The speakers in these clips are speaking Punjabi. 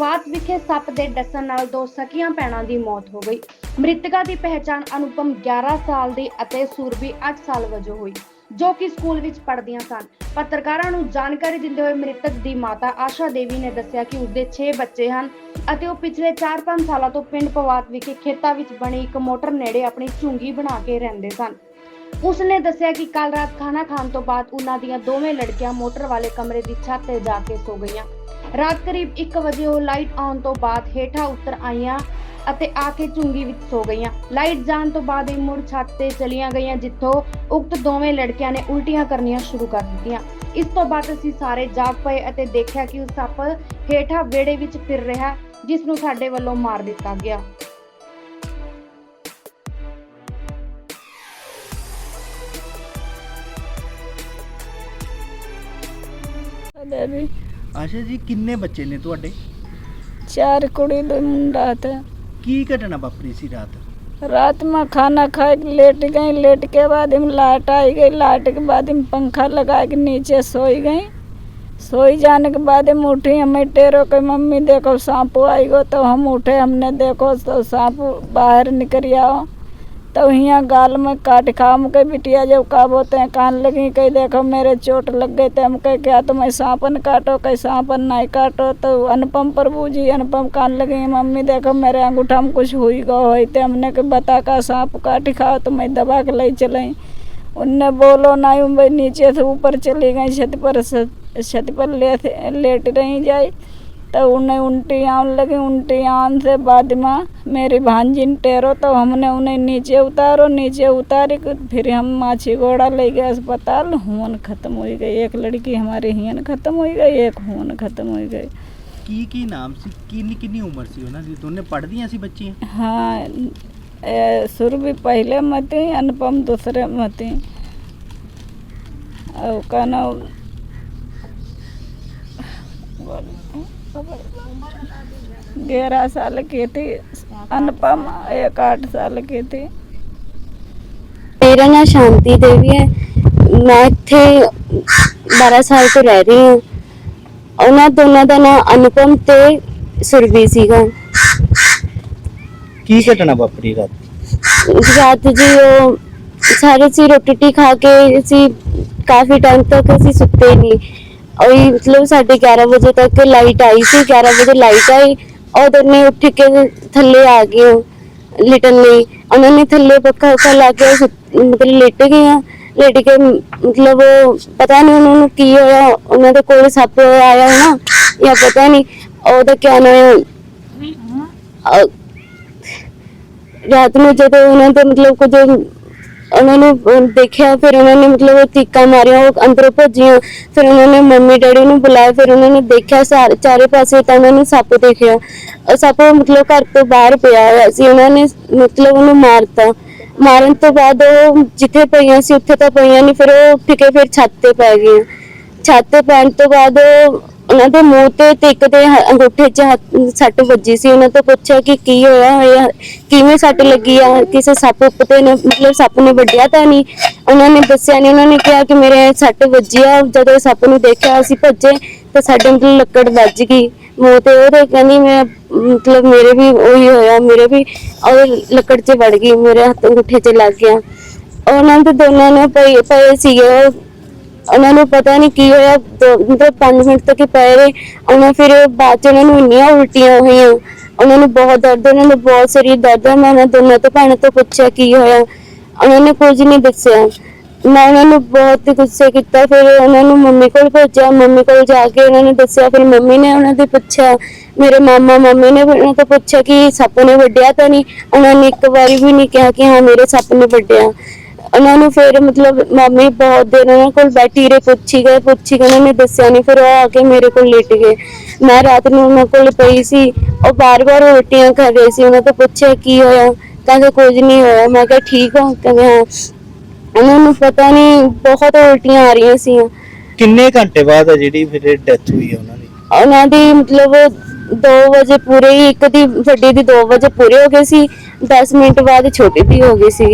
ਪਵਾਤ ਵਿਖੇ ਸੱਪ ਦੇ ਡਸਣ ਨਾਲ ਦੋ ਸਕੀਆਂ ਭੈਣਾਂ ਦੀ ਮੌਤ ਹੋ ਗਈ। ਮ੍ਰਿਤਕਾ ਦੀ ਪਹਿਚਾਣ ਅਨੁਪਮ 11 ਸਾਲ ਦੀ ਅਤੇ ਸੂਰਬੀ 8 ਸਾਲ ਵਜੋਂ ਹੋਈ, ਜੋ ਕਿ ਸਕੂਲ ਵਿੱਚ ਪੜ੍ਹਦੀਆਂ ਸਨ। ਪੱਤਰਕਾਰਾਂ ਨੂੰ ਜਾਣਕਾਰੀ ਦਿੰਦੇ ਹੋਏ ਮ੍ਰਿਤਕ ਦੀ ਮਾਤਾ ਆਸ਼ਾ ਦੇਵੀ ਨੇ ਦੱਸਿਆ ਕਿ ਉਸਦੇ 6 ਬੱਚੇ ਹਨ ਅਤੇ ਉਹ ਪਿਛਲੇ 4-5 ਸਾਲਾਂ ਤੋਂ ਪਿੰਡ ਪਵਾਤ ਵਿਖੇ ਖੇਤਾਂ ਵਿੱਚ ਬਣੀ ਇੱਕ ਮੋਟਰ ਨੇੜੇ ਆਪਣੀ ਝੁੰਗੀ ਬਣਾ ਕੇ ਰਹਿੰਦੇ ਸਨ। ਉਸਨੇ ਦੱਸਿਆ ਕਿ ਕੱਲ ਰਾਤ ਖਾਣਾ ਖਾਣ ਤੋਂ ਬਾਅਦ ਉਹਨਾਂ ਦੀਆਂ ਦੋਵੇਂ ਲੜਕੀਆਂ ਮੋਟਰ ਵਾਲੇ ਕਮਰੇ ਦੀ ਛੱਤ ਤੇ ਜਾ ਕੇ ਸੋ ਗਈਆਂ। ਰਾਤ ਕਰੀਬ 1 ਵਜੇ ਉਹ ਲਾਈਟ ਆਉਣ ਤੋਂ ਬਾਅਦ ਹੇਠਾਂ ਉੱਤਰ ਆਈਆਂ ਅਤੇ ਆ ਕੇ ਝੁੰਗੀ ਵਿੱਚ ਸੋ ਗਈਆਂ। ਲਾਈਟ ਜਾਣ ਤੋਂ ਬਾਅਦ ਇਹ ਮੁੜ ਛੱਤ ਤੇ ਚਲੀਆਂ ਗਈਆਂ, ਜਿੱਥੋਂ ਉਕਤ ਦੋਵੇਂ ਲੜਕੀਆਂ ਨੇ ਉਲਟੀਆਂ ਕਰਨੀਆਂ ਸ਼ੁਰੂ ਕਰ ਦਿੱਤੀਆਂ। ਇਸ ਤੋਂ ਬਾਅਦ ਅਸੀਂ ਸਾਰੇ ਜਾਗ ਪਏ ਅਤੇ ਦੇਖਿਆ ਕਿ ਉਹ ਸੱਪ ਹੇਠਾਂ ਵਿਹੜੇ ਵਿੱਚ ਫਿਰ ਰਿਹਾ, ਜਿਸ ਨੂੰ ਸਾਡੇ ਵੱਲੋਂ ਮਾਰ ਦਿੱਤਾ ਗਿਆ। ਦੇਵੀ ਆਸ਼ਾ ਜੀ ਕਿੰਨੇ ਬੱਚੇ ਨੇ ਤੁਹਾਡੇ ਚਾਰ कुड़ी दो मुंडा थे ਕੀ ਘਟਨਾ ਵਾਪਰੀ ਸੀ ਰਾਤ रात में खाना खा के लेट गई लेट के बाद हम लाइट आई गई लाइट के बाद हम पंखा लगा के नीचे सोई गई सोई जाने के बाद हम उठी हमें टेरो के मम्मी देखो सांप आई गो तो हम उठे हमने देखो तो सांप बाहर निकल आओ तो यहाँ गाल में काट खाम के बिटिया जब का बोलते हैं कान लगी कहीं देखो मेरे चोट लग गई तो हम कहे क्या तुम्हें सांपन काटो कहीं सांपन नहीं काटो तो अनुपम प्रभु जी अनुपम कान लगी मम्मी देखो मेरे अंगूठा में कुछ हुई गो हुई तो हमने के बता का सांप काट खाओ तो मैं दबा के ले चले उनने बोलो नहीं मैं नीचे से ऊपर चली गई छत पर से- छत पर ले लेट रही जाई तो उन्हें उल्टी आन लगी उल्टी आन से बाद में मेरी भांजिन टेरो तो हमने उन्हें नीचे उतारो नीचे उतारी फिर हम माछी घोड़ा ले गए अस्पताल। हुन खत्म हो गई। एक लड़की हमारी हियन खत्म हो गई एक हुन खत्म हो गई। की की नाम से? किन्नी किन्नी उम्र सी हो ना जी तुमने पढ़ दी ऐसी बच्ची हाँ सुर भी पहले मती अनुपम दूसरे मती और कहना ग्यारह साल की थी अनुपम एक आठ साल की थी ਮੇਰਾ ਨਾਮ ਸ਼ਾਂਤੀ ਦੇਵੀ ਹੈ ਮੈਂ ਇੱਥੇ 12 ਸਾਲ ਤੋਂ ਰਹਿ ਰਹੀ ਹਾਂ ਉਹਨਾਂ ਦੋਨਾਂ ਦਾ ਨਾਮ ਅਨੁਪਮ ਤੇ ਸੁਰਵੀ ਸੀਗਾ ਕੀ ਘਟਨਾ ਵਾਪਰੀ ਰਾਤ ਰਾਤ ਜੀ ਉਹ ਸਾਰੇ ਸੀ ਰੋਟੀ ਟੀ ਖਾ ਕੇ ਅਸੀਂ ਕਾਫੀ ਟਾਈਮ ਤੱਕ ਅਸੀਂ ਸੁੱਤੇ ਨਹੀਂ ਔਰ ਇਹ ਮਤਲਬ ਸਾਡੇ 11 ਵਜੇ ਤੱਕ ਲਾਈਟ ਆਈ ਸੀ 11 ਵਜੇ ਲਾਈਟ ਆਈ ਉਹ ਦੋਨੇ ਉੱਠ ਕੇ ਥੱਲੇ ਆ ਗਏ ਲਿਟਣ ਲਈ ਉਹਨਾਂ ਨੇ ਥੱਲੇ ਪੱਖਾ ਉੱਖਾ ਲਾ ਕੇ ਸੁੱਤ- ਮਤਲਬ ਲੇਟ ਗਏ ਆ ਲੇਟ ਕੇ ਮਤਲਬ ਉਹ ਪਤਾ ਨਹੀਂ ਉਹਨਾਂ ਨੂੰ ਕੀ ਹੋਇਆ ਉਹਨਾਂ ਦੇ ਕੋਲ ਸੱਪ ਆਇਆ ਨਾ ਜਾਂ ਪਤਾ ਨਹੀਂ ਉਹਦਾ ਕਿਆ ਨਾਮ ਹੈ ਅਹ ਰਾਤ ਨੂੰ ਜਦੋਂ ਉਹਨਾਂ ਨੂੰ ਦੇਖਿਆ, ਫਿਰ ਉਹਨਾਂ ਨੇ ਮਤਲਬ ਉਹ ਚੀਕਾਂ ਉਹ ਅੰਦਰੋਂ ਭੱਜੀਆਂ। ਫਿਰ ਉਹਨਾਂ ਨੇ ਮੰਮੀ, ਡੈਡੀ ਨੂੰ ਬੁਲਾਇਆ, ਫਿਰ ਉਹਨਾਂ ਨੇ ਦੇਖਿਆ ਸਾਰੇ, ਚਾਰੇ ਪਾਸੇ ਤਾਂ ਉਹਨਾਂ ਨੇ ਸੱਪ ਦੇਖਿਆ। ਉਹ ਸੱਪ ਮਤਲਬ ਘਰ ਤੋਂ ਬਾਹਰ ਪਿਆ ਹੋਇਆ ਸੀ, ਉਹਨਾਂ ਨੇ ਮਤਲਬ ਉਹਨੂੰ ਮਾਰਤਾ। ਮਾਰਨ ਤੋਂ ਬਾਅਦ ਉਹ ਜਿੱਥੇ ਪਈਆਂ ਸੀ, ਉੱਥੇ ਤਾਂ ਪਈਆਂ ਨਹੀਂ, ਫਿਰ ਉਹ ਉੱਠ ਫਿਰ ਛੱਤ ਤੇ ਪੈ ਗਈਆਂ। ਛੱਤ ਤੇ ਪੈਣ ਤੋਂ ਬਾਅਦ ਉਹ ਉਹਨਾਂ ਦੇ ਮੂੰਹ ਤੇ ਤੇ ਇੱਕ ਦੇ ਹ- ਅੰਗੂਠੇ 'ਚ ਹੱਥ- ਸੱਟ ਵੱਜੀ ਸੀ। ਉਹਨਾਂ ਤੋਂ ਪੁੱਛਿਆ ਕਿ ਕੀ ਹੋਇਆ ਹੋਇਆ, ਕਿਵੇਂ ਸੱਟ ਲੱਗੀ ਆ? ਕਿਸੇ ਸੱਪ ਉੱਪ ਨੇ ਮਤਲਬ ਸੱਪ ਨੇ ਵੱਢਿਆ ਤਾਂ ਨਹੀਂ? ਉਹਨਾਂ ਨੇ ਦੱਸਿਆ ਨਹੀਂ। ਉਹਨਾਂ ਨੇ ਕਿਹਾ ਕਿ ਮੇਰੇ ਸੱਟ ਵੱਜੀ ਆ। ਜਦੋਂ ਸੱਪ ਨੂੰ ਦੇਖਿਆ, ਅਸੀਂ ਭੱਜੇ ਤੇ ਸਾਡੇ ਮਤਲਬ ਲੱਕੜ ਵੱਜ ਗਈ। ਮੂੰਹ ਤੇ ਉਹਦੇ ਕਹਿੰਦੀ, ਮੈਂ, ਮਤਲਬ ਮੇਰੇ ਵੀ ਉਹੀ ਹੋਇਆ, ਮੇਰੇ ਵੀ ਉਹ ਲੱਕੜ 'ਚ ਵੜ ਗਈ, ਮੇਰੇ ਹੱਥ ਅੰਗੂਠੇ 'ਚ ਲੱਗ ਗਿਆ। ਉਹਨਾਂ ਦੇ ਦੋਨਾਂ ਨੇ ਪਏ ਪਏ ਸੀਗੇ। ਉਹ ਉਹਨਾਂ ਨੂੰ ਪਤਾ ਨਹੀਂ ਕੀ ਹੋਇਆ ਦੋ- ਮਤਲਬ 5 ਮਿੰਟ ਤੱਕ ਹੀ ਪਏ ਰਹੇ। ਉਹਨਾਂ ਫਿਰ ਬਾਅਦ ਚ ਉਹਨਾਂ ਨੂੰ ਇੰਨੀਆਂ ਉਲਟੀਆਂ ਹੋਈਆਂ ਉਹਨਾਂ ਨੂੰ ਬਹੁਤ ਦਰਦ, ਉਹਨਾਂ ਨੂੰ ਬਹੁਤ ਸਰੀਰ ਦਰਦ ਹੈ। ਮੈਂ ਉਹਨਾਂ ਦੋਨਾਂ ਤੋਂ ਭੈਣਾਂ ਤੋਂ ਪੁੱਛਿਆ ਕੀ ਹੋਇਆ। ਉਹਨਾਂ ਨੇ ਕੁਝ ਨਹੀਂ ਦੱਸਿਆ। ਮੈਂ ਉਹਨਾਂ ਨੂੰ ਬਹੁਤ ਗੁੱਸੇ ਕੀਤਾ। ਫਿਰ ਉਹਨਾਂ ਨੂੰ ਮੰਮੀ ਕੋਲ ਭੇਜਿਆ। ਮੰਮੀ ਕੋਲ ਜਾ ਕੇ ਉਹਨਾਂ ਨੇ ਦੱਸਿਆ। ਫਿਰ ਮੰਮੀ ਨੇ ਉਹਨਾਂ ਦੇ ਪੁੱਛਿਆ। ਮੇਰੇ ਮਾਮਾ ਮੰਮੀ ਨੇ ਉਹਨਾਂ ਤੋਂ ਪੁੱਛਿਆ ਕਿ ਸੱਪ ਨੇ ਵੱਢਿਆ ਤਾਂ ਨਹੀਂ ਉਹਨਾਂ ਨੇ ਇੱਕ ਵਾਰੀ ਵੀ ਨਹੀਂ ਕਿਹਾ ਕਿ ਹਾਂ, ਮੇਰੇ ਸੱਪ ਨੇ ਵੱਢਿਆ। ਉਹਨਾਂ ਨੂੰ ਫਿਰ ਮਤਲਬ ਮਾਮੀ ਬਹੁਤ ਦੇਰ ਉਹਨਾਂ ਕੋਲ ਬੈਠੀ ਰਹੇ ਪੁੱਛੀ ਗਏ ਪੁੱਛੀ ਗਏ ਉਹਨਾਂ ਨੇ ਦੱਸਿਆ ਨਹੀਂ ਫਿਰ ਉਹ ਆ ਕੇ ਮੇਰੇ ਕੋਲ ਲੇਟ ਗਏ। ਮੈਂ ਰਾਤ ਨੂੰ ਉਹਨਾਂ ਕੋਲ ਪਈ ਸੀ ਉਹ ਬਾਰ-ਬਾਰ ਉਲਟੀਆਂ ਕਰ ਰਹੇ ਸੀ ਉਹਨਾਂ ਤੋਂ ਪੁੱਛਿਆ ਕੀ ਹੋਇਆ ਕਹਿੰਦੇ ਕੁਝ ਨਹੀਂ ਹੋਇਆ ਮੈਂ ਕਿਹਾ ਠੀਕ ਹੋ ਕਹਿੰਦੇ ਹਾਂ। ਉਹਨਾਂ ਨੂੰ ਪਤਾ ਨਹੀਂ ਬਹੁਤ ਉਲਟੀਆਂ ਆ ਰਹੀਆਂ ਸੀ ਕਿੰਨੇ ਘੰਟੇ ਬਾਅਦ ਆ ਜਿਹੜੀ ਫਿਰ ਡੈਥ ਹੋਈ ਹੈ ਉਹਨਾਂ ਦੀ? ਉਹਨਾਂ ਦੀ ਮਤਲਬ 2 ਵਜੇ ਪੂਰੇ ਹੀ ਇੱਕ ਦੀ ਵੱਡੀ ਦੀ 2 ਵਜੇ ਪੂਰੇ ਹੋ ਗਏ ਸੀ 10 ਮਿੰਟ ਬਾਅਦ ਛੋਟੀ ਦੀ ਹੋ ਗਈ ਸੀ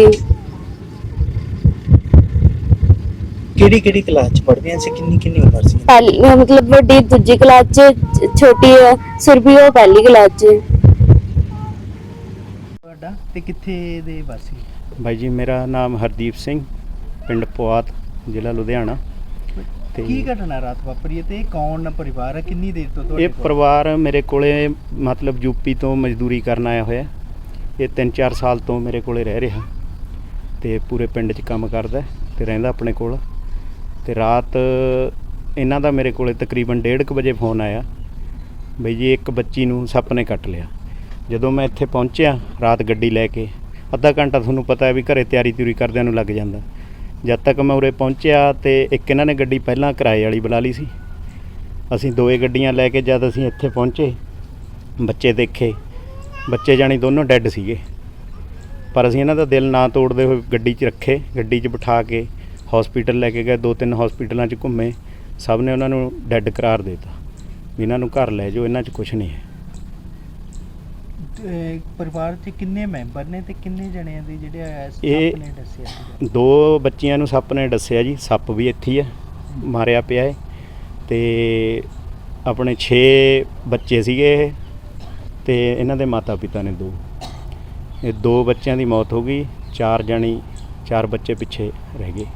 ਕਿਹੜੀ ਕਿਹੜੀ ਕਲਾਸ ਚ ਪੜ੍ਹਦੀਆਂ ਸੀ ਕਿੰਨੀ ਕਿੰਨੀ ਉਮਰ ਸੀ? ਪਹਿਲੀ ਮਤਲਬ ਵੱਡੀ ਦੂਜੀ ਕਲਾਸ 'ਚ ਛ- ਛੋਟੀ ਹੈ ਸੁਰਭੀ ਉਹ ਪਹਿਲੀ ਕਲਾਸ 'ਚ। ਤੁਹਾਡਾ ਤੇ ਕਿੱਥੇ ਦੇ ਵਾਸੀ? ਬਾਈ ਜੀ ਮੇਰਾ ਨਾਮ ਹਰਦੀਪ ਸਿੰਘ ਪਿੰਡ ਪੁਆਤ ਜ਼ਿਲ੍ਹਾ ਲੁਧਿਆਣਾ। ਤੇ ਕੀ ਘਟਨਾ ਰਾਤ ਵਾਪਰੀ ਹੈ ਤੇ ਇਹ ਕੌਣ ਪਰਿਵਾਰ ਹੈ ਕਿੰਨੀ ਦੇਰ ਤੋਂ ਤੁਹਾਡੇ ਇਹ ਕੋਲ? ਪਰਿਵਾਰ ਮੇਰੇ ਕੋਲੇ ਮਤਲਬ ਯੂਪੀ ਤੋਂ ਮਜ਼ਦੂਰੀ ਕਰਨ ਆਇਆ ਹੋਇਆ। ਇਹ 3-4 ਸਾਲ ਤੋਂ ਮੇਰੇ ਕੋਲੇ ਰਹਿ ਰਿਹਾ। ਤੇ ਪੂਰੇ ਪਿੰਡ 'ਚ ਕੰਮ ਕਰਦਾ ਹੈ ਤੇ ਰਹਿੰਦਾ ਆਪਣੇ ਕੋਲ। ਤੇ ਰਾਤ ਇਹਨਾਂ ਦਾ ਮੇਰੇ ਕੋਲੇ ਤਕਰੀਬਨ 1:30 ਵਜੇ ਫੋਨ ਆਇਆ ਬਈ ਜੀ, ਇੱਕ ਬੱਚੀ ਨੂੰ ਸੱਪ ਨੇ ਕੱਟ ਲਿਆ। ਜਦੋਂ ਮੈਂ ਇੱਥੇ ਪਹੁੰਚਿਆ, ਰਾਤ ਗੱਡੀ ਲੈ ਕੇ, ਅੱਧਾ ਘੰਟਾ ਤੁਹਾਨੂੰ ਪਤਾ ਹੈ ਵੀ ਘਰੇ ਤਿਆਰੀ ਤਿਉਰੀ ਕਰਦਿਆਂ ਨੂੰ ਲੱਗ ਜਾਂਦਾ। ਜਦ ਤੱਕ ਮੈਂ ਉਰੇ ਪਹੁੰਚਿਆ ਤੇ ਇੱਕ ਇਹਨਾਂ ਨੇ ਗੱਡੀ ਪਹਿਲਾਂ ਕਿਰਾਏ ਵਾਲੀ ਬੁਲਾ ਲਈ ਸੀ। ਅਸੀਂ ਦੋਏ ਗੱਡੀਆਂ ਲੈ ਕੇ ਜਦ ਅਸੀਂ ਇੱਥੇ ਪਹੁੰਚੇ, ਬੱਚੇ ਦੇਖੇ, ਬੱਚੇ ਜਾਣੀ ਦੋਨੋਂ ਡੈੱਡ ਸੀਗੇ। ਪਰ ਅਸੀਂ ਇਹਨਾਂ ਦਾ ਦਿਲ ਨਾ ਤੋੜਦੇ ਹੋਏ ਗੱਡੀ 'ਚ ਰੱਖੇ, ਗੱਡੀ 'ਚ ਬਿਠਾ ਕੇ ਹਸਪੀਟਲ ਲੈ ਕੇ ਗਏ ਦੋ ਤਿੰਨ ਹਸਪੀਟਲਾਂ 'ਚ ਘੁੰਮੇ ਸਭ ਨੇ ਉਹਨਾਂ ਨੂੰ ਡੈੱਡ ਕਰਾਰ ਦਿੱਤਾ। ਵੀ ਇਹਨਾਂ ਨੂੰ ਘਰ ਲੈ ਜਾਓ ਇਹਨਾਂ 'ਚ ਕੁਝ ਨਹੀਂ ਹੈ। ਤੇ ਪਰਿਵਾਰ ਚ ਕਿੰਨੇ ਮੈਂਬਰ ਨੇ ਤੇ ਕਿੰਨੇ ਜਣਿਆਂ ਦੇ ਜਿਹੜੇ ਆ ਸੱਪ ਇਹ- ਨੇ ਦੱਸਿਆ ਸੀਗਾ? ਦੋ ਬੱਚੀਆਂ ਨੂੰ ਸੱਪ ਨੇ ਦੱਸਿਆ ਜੀ ਸੱਪ ਵੀ ਇੱਥੇ ਹੀ ਹੈ ਮਾਰਿਆ ਪਿਆ ਹੈ ਤੇ ਆਪਣੇ 6 ਬੱਚੇ ਸੀਗੇ ਇਹ ਤੇ ਇਹਨਾਂ ਦੇ ਮਾਤਾ ਪਿਤਾ ਨੇ ਦੋ। ਇਹ ਦੋ ਬੱਚਿਆਂ ਦੀ ਮੌਤ ਹੋ ਗਈ ਚਾਰ ਜਣੀ ਚਾਰ ਬੱਚੇ ਪਿੱਛੇ ਰਹਿ ਗਏ।